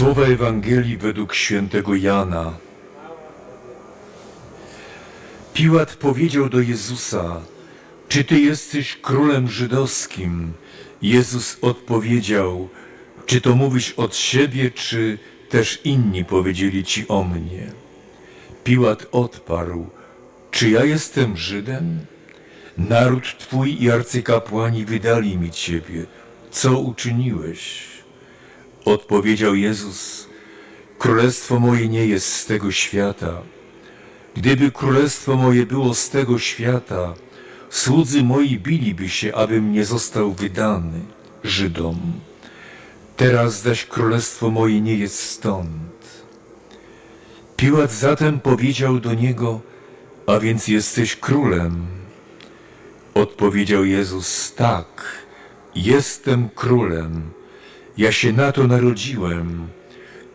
Słowa Ewangelii według świętego Jana. Piłat powiedział do Jezusa: Czy ty jesteś królem żydowskim? Jezus odpowiedział: Czy to mówisz od siebie, czy też inni powiedzieli ci o mnie? Piłat odparł: Czy ja jestem Żydem? Naród twój i arcykapłani wydali mi ciebie. Co uczyniłeś? Odpowiedział Jezus: Królestwo moje nie jest z tego świata. Gdyby królestwo moje było z tego świata, słudzy moi biliby się, abym nie został wydany Żydom. Teraz zaś królestwo moje nie jest stąd. Piłat zatem powiedział do niego: A więc jesteś królem. Odpowiedział Jezus: Tak, jestem królem. Ja się na to narodziłem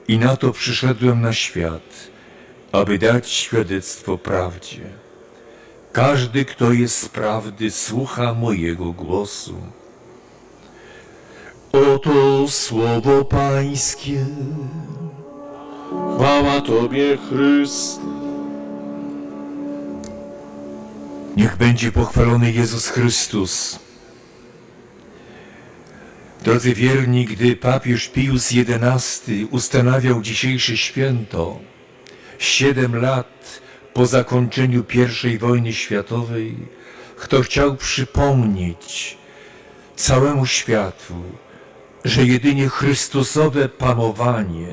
i na to przyszedłem na świat, aby dać świadectwo prawdzie. Każdy, kto jest z prawdy, słucha mojego głosu. Oto słowo Pańskie. Chwała Tobie, Chryste. Niech będzie pochwalony Jezus Chrystus. Drodzy wierni, gdy papież Pius XI ustanawiał dzisiejsze święto, siedem lat po zakończeniu I wojny światowej, kto chciał przypomnieć całemu światu, że jedynie Chrystusowe panowanie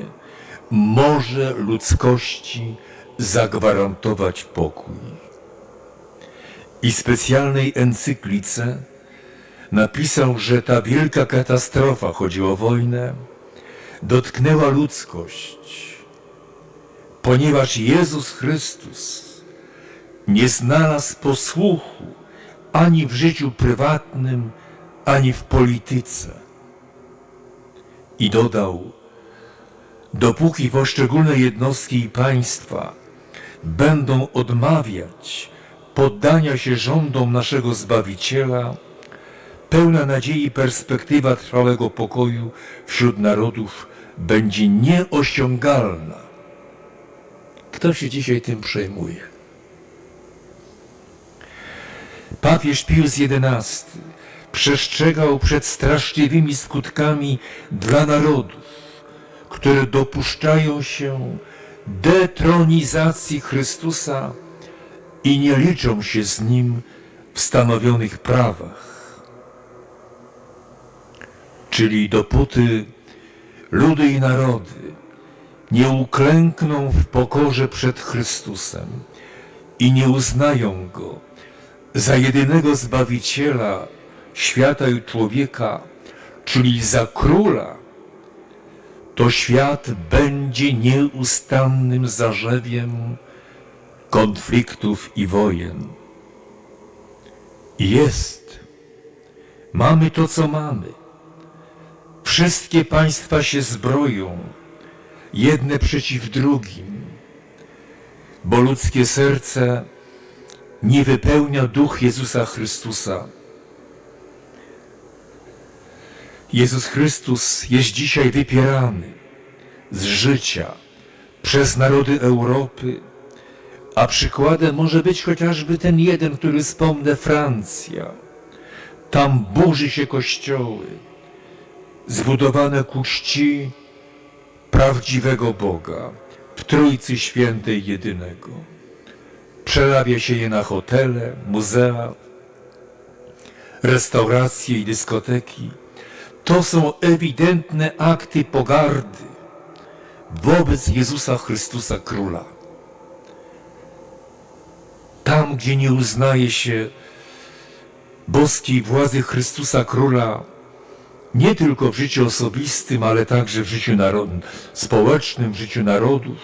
może ludzkości zagwarantować pokój. I specjalnej encyklice napisał, że ta wielka katastrofa, chodzi o wojnę, dotknęła ludzkość, ponieważ Jezus Chrystus nie znalazł posłuchu ani w życiu prywatnym, ani w polityce. I dodał, dopóki poszczególne jednostki i państwa będą odmawiać poddania się rządom naszego Zbawiciela, pełna nadziei perspektywa trwałego pokoju wśród narodów będzie nieosiągalna. Kto się dzisiaj tym przejmuje? Papież Pius XI przestrzegał przed straszliwymi skutkami dla narodów, które dopuszczają się detronizacji Chrystusa i nie liczą się z Nim w stanowionych prawach. Czyli dopóty ludy i narody nie uklękną w pokorze przed Chrystusem i nie uznają Go za jedynego Zbawiciela świata i człowieka, czyli za Króla, to świat będzie nieustannym zarzewiem konfliktów i wojen. Jest. Mamy to, co mamy. Wszystkie państwa się zbroją, jedne przeciw drugim, bo ludzkie serce nie wypełnia duch Jezusa Chrystusa. Jezus Chrystus jest dzisiaj wypierany z życia przez narody Europy, a przykładem może być chociażby ten jeden, który wspomnę, Francja. Tam burzy się kościoły, zbudowane ku czci prawdziwego Boga, w Trójcy Świętej jedynego. Przerabia się je na hotele, muzea, restauracje i dyskoteki. To są ewidentne akty pogardy wobec Jezusa Chrystusa Króla. Tam, gdzie nie uznaje się boskiej władzy Chrystusa Króla, nie tylko w życiu osobistym, ale także w życiu społecznym, w życiu narodów,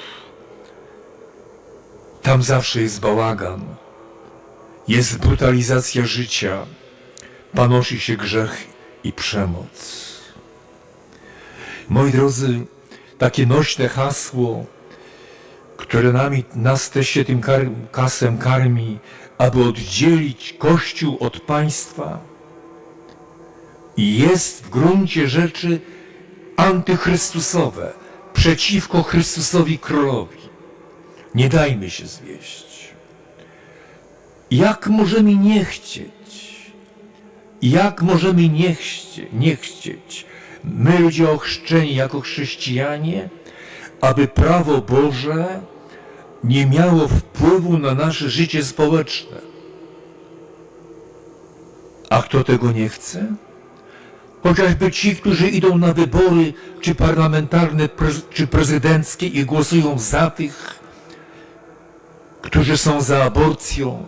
tam zawsze jest bałagan, jest brutalizacja życia, panoszy się grzech i przemoc. Moi drodzy, takie nośne hasło, które nami, nas też się tym kar, kasem karmi, aby oddzielić Kościół od państwa, jest w gruncie rzeczy antychrystusowe, przeciwko Chrystusowi Królowi. Nie dajmy się zwieść. Jak możemy nie chcieć? Jak możemy nie, chcie, nie chcieć, my ludzie ochrzczeni jako chrześcijanie, aby prawo Boże nie miało wpływu na nasze życie społeczne? A kto tego nie chce? Chociażby ci, którzy idą na wybory, czy parlamentarne, czy prezydenckie i głosują za tych, którzy są za aborcją,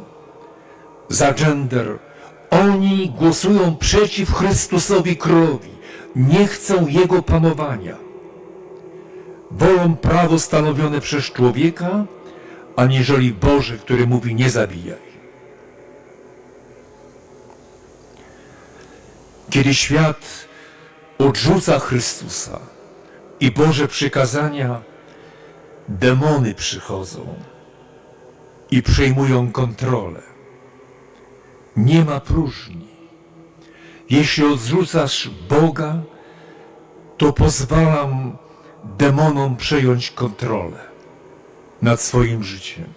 za gender, oni głosują przeciw Chrystusowi Królowi. Nie chcą Jego panowania. Wolą prawo stanowione przez człowieka, aniżeli Boże, który mówi nie zabijaj. Kiedy świat odrzuca Chrystusa i Boże przykazania, demony przychodzą i przejmują kontrolę. Nie ma próżni. Jeśli odrzucasz Boga, to pozwalam demonom przejąć kontrolę nad swoim życiem.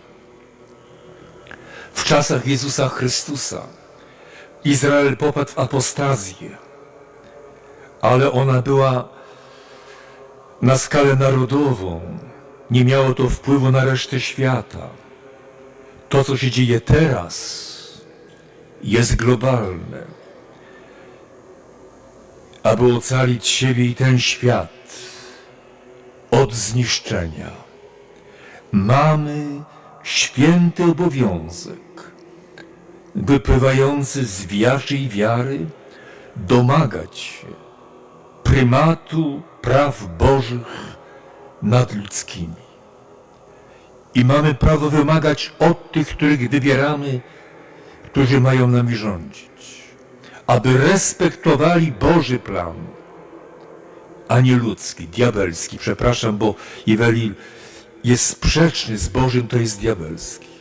W czasach Jezusa Chrystusa Izrael popadł w apostazję, ale ona była na skalę narodową. Nie miało to wpływu na resztę świata. To, co się dzieje teraz, jest globalne. Aby ocalić siebie i ten świat od zniszczenia, mamy święty obowiązek wypływający z waszej wiary, domagać się prymatu praw Bożych nad ludzkimi. I mamy prawo wymagać od tych, których wybieramy, którzy mają nami rządzić, aby respektowali Boży plan, a nie ludzki, diabelski. Przepraszam, bo jeżeli jest sprzeczny z Bożym, to jest diabelski.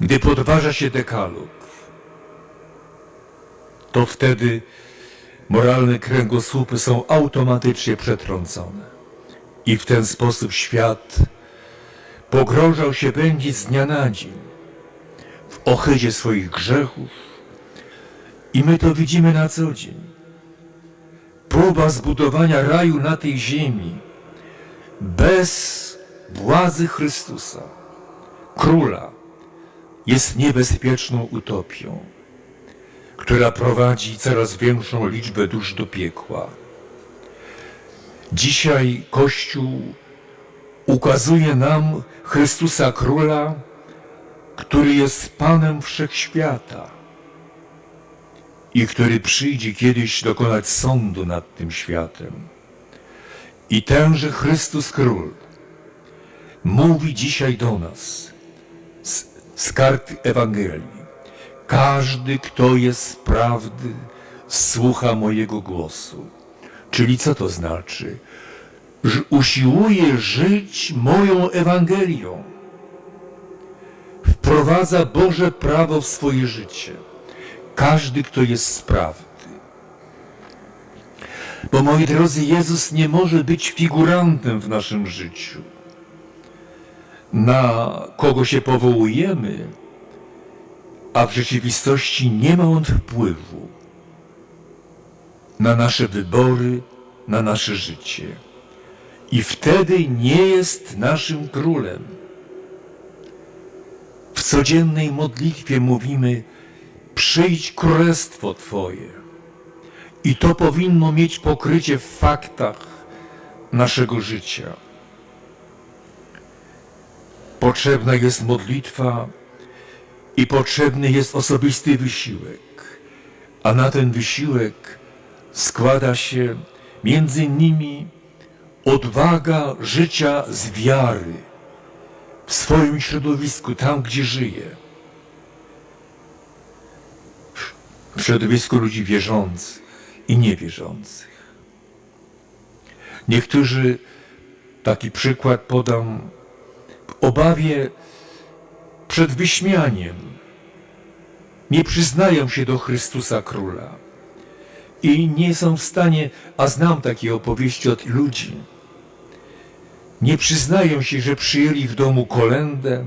Gdy podważa się dekalog, to wtedy moralne kręgosłupy są automatycznie przetrącone. I w ten sposób świat pogrążał się będzie z dnia na dzień w ohydzie swoich grzechów. I my to widzimy na co dzień. Próba zbudowania raju na tej ziemi bez władzy Chrystusa, króla, jest niebezpieczną utopią, która prowadzi coraz większą liczbę dusz do piekła. Dzisiaj Kościół ukazuje nam Chrystusa Króla, który jest Panem Wszechświata i który przyjdzie kiedyś dokonać sądu nad tym światem. I tenże Chrystus Król mówi dzisiaj do nas z, karty Ewangelii. Każdy, kto jest z prawdy, słucha mojego głosu. Czyli co to znaczy? Że usiłuje żyć moją Ewangelią. Wprowadza Boże prawo w swoje życie. Każdy, kto jest z prawdy. Bo moi drodzy, Jezus nie może być figurantem w naszym życiu. Na kogo się powołujemy, a w rzeczywistości nie ma on wpływu na nasze wybory, na nasze życie. I wtedy nie jest naszym królem. W codziennej modlitwie mówimy: Przyjdź królestwo Twoje. I to powinno mieć pokrycie w faktach naszego życia. Potrzebna jest modlitwa i potrzebny jest osobisty wysiłek. A na ten wysiłek składa się między innymi odwaga życia z wiary w swoim środowisku, tam gdzie żyje. W środowisku ludzi wierzących i niewierzących. Niektórzy, taki przykład podam, obawie przed wyśmianiem. Nie przyznają się do Chrystusa Króla. I nie są w stanie, a znam takie opowieści od ludzi, nie przyznają się, że przyjęli w domu kolędę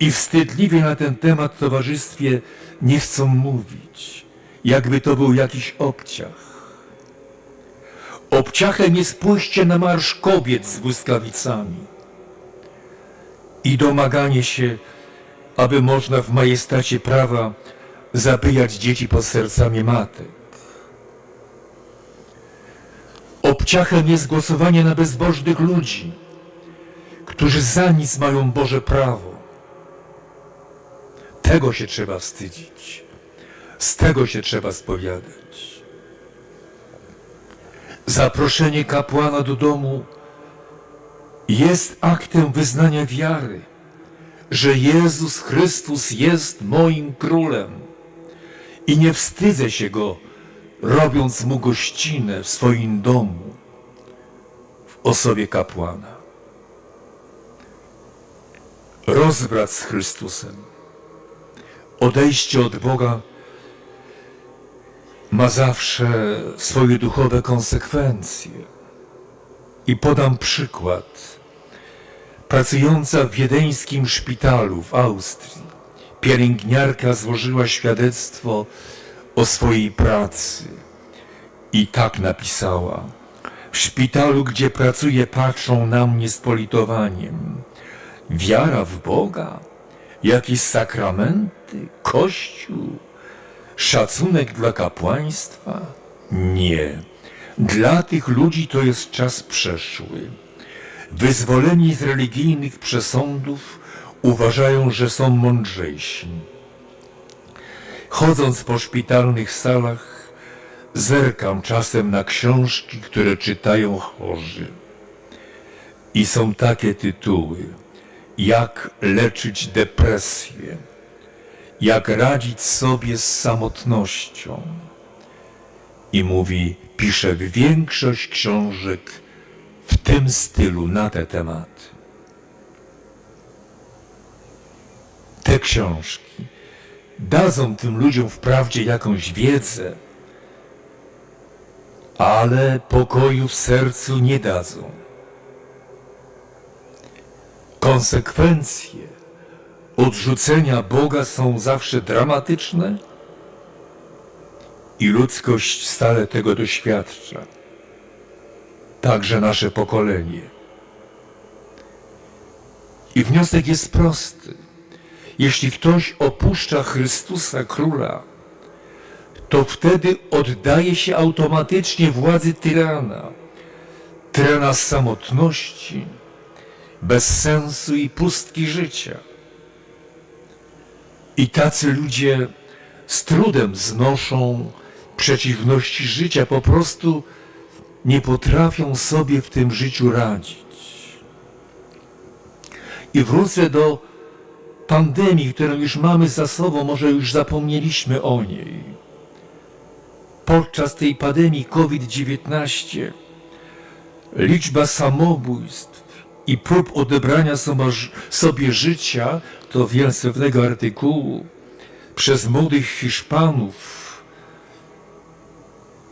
i wstydliwie na ten temat w towarzystwie nie chcą mówić, jakby to był jakiś obciach. Obciachem jest pójście na marsz kobiet z błyskawicami i domaganie się, aby można w majestacie prawa zabijać dzieci pod sercami matek. Obciachem jest głosowanie na bezbożnych ludzi, którzy za nic mają Boże prawo. Tego się trzeba wstydzić. Z tego się trzeba spowiadać. Zaproszenie kapłana do domu jest aktem wyznania wiary, że Jezus Chrystus jest moim królem i nie wstydzę się go, robiąc mu gościnę w swoim domu w osobie kapłana. Rozbrat z Chrystusem, odejście od Boga ma zawsze swoje duchowe konsekwencje. I podam przykład. Pracująca w wiedeńskim szpitalu w Austrii, pielęgniarka złożyła świadectwo o swojej pracy i tak napisała. W szpitalu, gdzie pracuję, patrzą na mnie z politowaniem. Wiara w Boga, jakieś sakramenty, kościół, szacunek dla kapłaństwa? Nie. Dla tych ludzi to jest czas przeszły. Wyzwoleni z religijnych przesądów uważają, że są mądrzejsi. Chodząc po szpitalnych salach, zerkam czasem na książki, które czytają chorzy. I są takie tytuły, jak leczyć depresję, jak radzić sobie z samotnością. I mówi, pisze większość książek w tym stylu na te tematy. Te książki dadzą tym ludziom wprawdzie jakąś wiedzę, ale pokoju w sercu nie dadzą. Konsekwencje odrzucenia Boga są zawsze dramatyczne i ludzkość stale tego doświadcza. Także nasze pokolenie. I wniosek jest prosty. Jeśli ktoś opuszcza Chrystusa Króla, to wtedy oddaje się automatycznie władzy tyrana. Tyrana samotności, bezsensu i pustki życia. I tacy ludzie z trudem znoszą przeciwności życia, po prostu nie potrafią sobie w tym życiu radzić. I wrócę do pandemii, którą już mamy za sobą, może już zapomnieliśmy o niej. Podczas tej pandemii COVID-19 liczba samobójstw i prób odebrania sobie życia, to wiem z pewnego artykułu, przez młodych Hiszpanów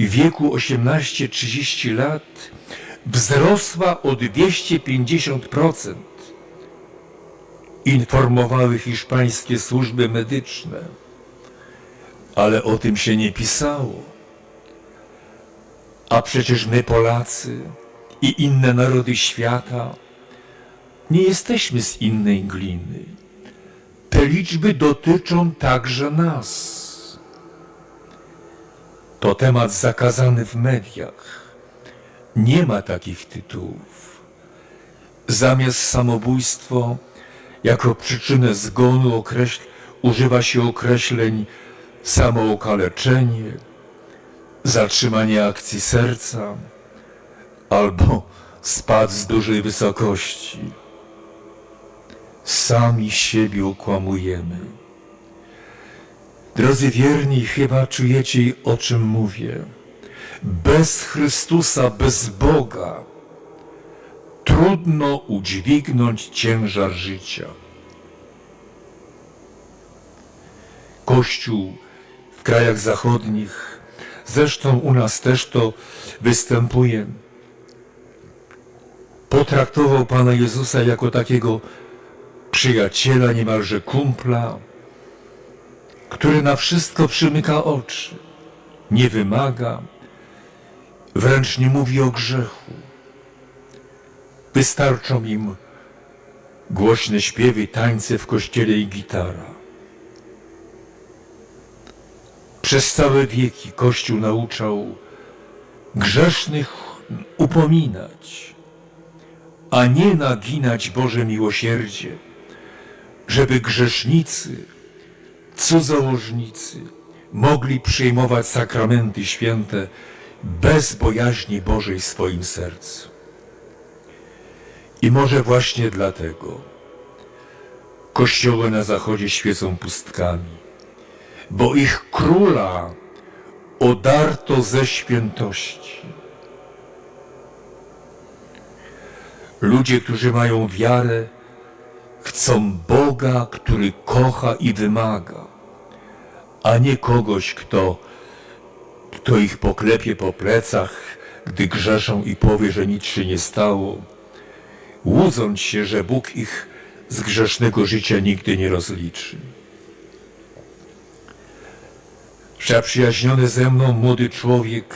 w wieku 18-30 lat wzrosła o 250%. Informowały hiszpańskie służby medyczne, ale o tym się nie pisało. A przecież my, Polacy i inne narody świata, nie jesteśmy z innej gliny. Te liczby dotyczą także nas. To temat zakazany w mediach. Nie ma takich tytułów. Zamiast samobójstwo jako przyczynę zgonu określ, używa się określeń samookaleczenie, zatrzymanie akcji serca albo spad z dużej wysokości. Sami siebie okłamujemy. Drodzy wierni, chyba czujecie, o czym mówię. Bez Chrystusa, bez Boga trudno udźwignąć ciężar życia. Kościół w krajach zachodnich zresztą u nas też to występuje, potraktował Pana Jezusa jako takiego przyjaciela, niemalże kumpla, który na wszystko przymyka oczy, nie wymaga, wręcz nie mówi o grzechu. Wystarczą im głośne śpiewy, tańce w kościele i gitara. Przez całe wieki Kościół nauczał grzesznych upominać, a nie naginać Boże miłosierdzie, żeby grzesznicy, cudzołożnicy mogli przyjmować sakramenty święte bez bojaźni Bożej w swoim sercu. I może właśnie dlatego kościoły na zachodzie świecą pustkami, bo ich króla odarto ze świętości. Ludzie, którzy mają wiarę, chcą Boga, który kocha i wymaga, a nie kogoś, kto, kto ich poklepie po plecach, gdy grzeszą i powie, że nic się nie stało, łudząc się, że Bóg ich z grzesznego życia nigdy nie rozliczy. Zaprzyjaźniony ze mną młody człowiek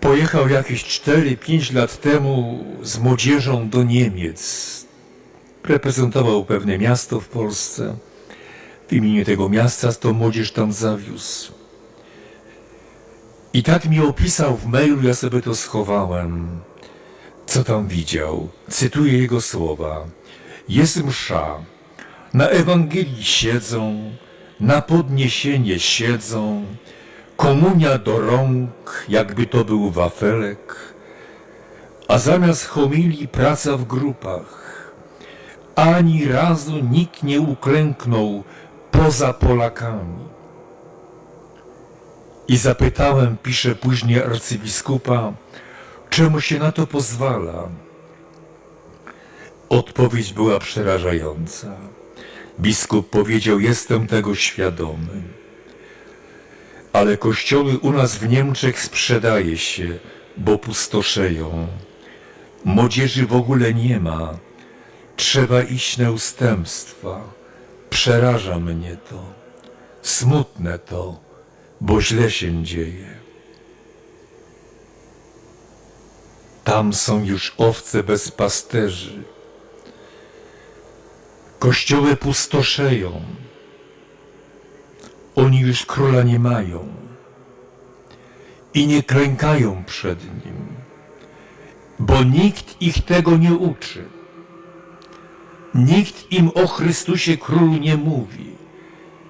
pojechał jakieś 4-5 lat temu z młodzieżą do Niemiec. Reprezentował pewne miasto w Polsce. W imieniu tego miasta to młodzież tam zawiózł. I tak mi opisał w mailu, ja sobie to schowałem, co tam widział. Cytuję jego słowa. Jest msza, na Ewangelii siedzą, na podniesienie siedzą, komunia do rąk, jakby to był wafelek, a zamiast homilii praca w grupach. Ani razu nikt nie uklęknął poza Polakami. I zapytałem, pisze później arcybiskupa, czemu się na to pozwala. Odpowiedź była przerażająca. Biskup powiedział, jestem tego świadomy. Ale kościoły u nas w Niemczech sprzedaje się, bo pustoszeją. Młodzieży w ogóle nie ma. Trzeba iść na ustępstwa. Przeraża mnie to. Smutne to, bo źle się dzieje. Tam są już owce bez pasterzy. Kościoły pustoszeją. Oni już króla nie mają i nie klękają przed nim, bo nikt ich tego nie uczy. Nikt im o Chrystusie Królu nie mówi.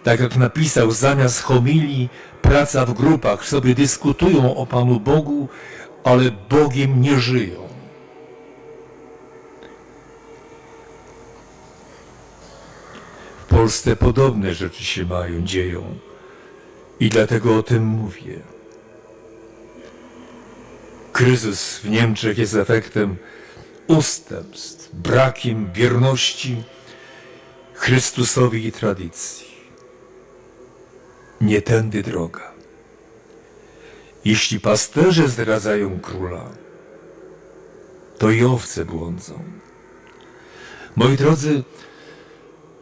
Tak jak napisał, zamiast homilii, praca w grupach, sobie dyskutują o Panu Bogu, ale Bogiem nie żyją. W Polsce podobne rzeczy się mają, dzieją. I dlatego o tym mówię. Kryzys w Niemczech jest efektem ustępstw, brakiem wierności Chrystusowi i tradycji. Nie tędy droga. Jeśli pasterze zdradzają króla, to i owce błądzą. Moi drodzy,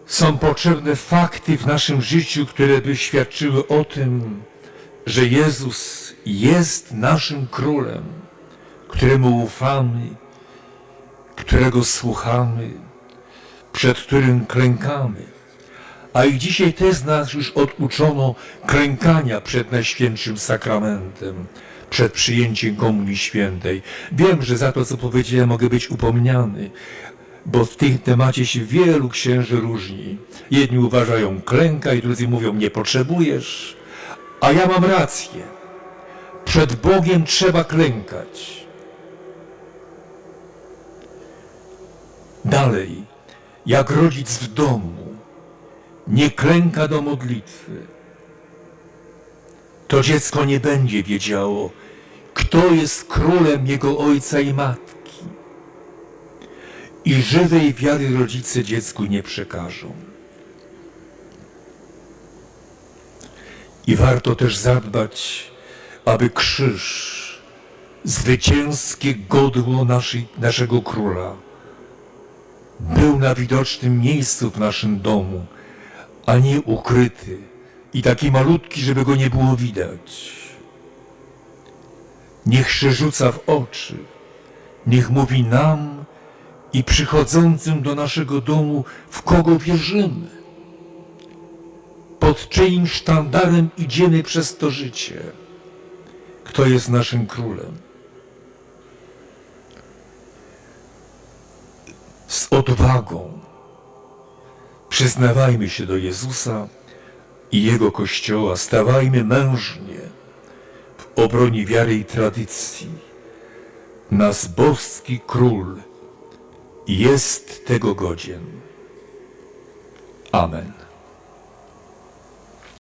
są potrzebne fakty w naszym życiu, które by świadczyły o tym, że Jezus jest naszym królem, któremu ufamy, którego słuchamy, przed którym klękamy. A i dzisiaj też nas już oduczono klękania przed Najświętszym Sakramentem, przed przyjęciem Komunii Świętej. Wiem, że za to, co powiedziałem, mogę być upomniany, bo w tym temacie się wielu księży różni. Jedni uważają klęka i drudzy mówią nie potrzebujesz, a ja mam rację. Przed Bogiem trzeba klękać. Dalej, jak rodzic w domu nie klęka do modlitwy, to dziecko nie będzie wiedziało, kto jest królem jego ojca i matki. I żywej wiary rodzice dziecku nie przekażą. I warto też zadbać, aby krzyż, zwycięskie godło naszej, naszego króla, był na widocznym miejscu w naszym domu, a nie ukryty i taki malutki, żeby go nie było widać. Niech się rzuca w oczy, niech mówi nam i przychodzącym do naszego domu, w kogo wierzymy, pod czyim sztandarem idziemy przez to życie, kto jest naszym królem. Z odwagą przyznawajmy się do Jezusa i Jego Kościoła, stawajmy mężnie w obronie wiary i tradycji. Nas boski król jest tego godzien. Amen.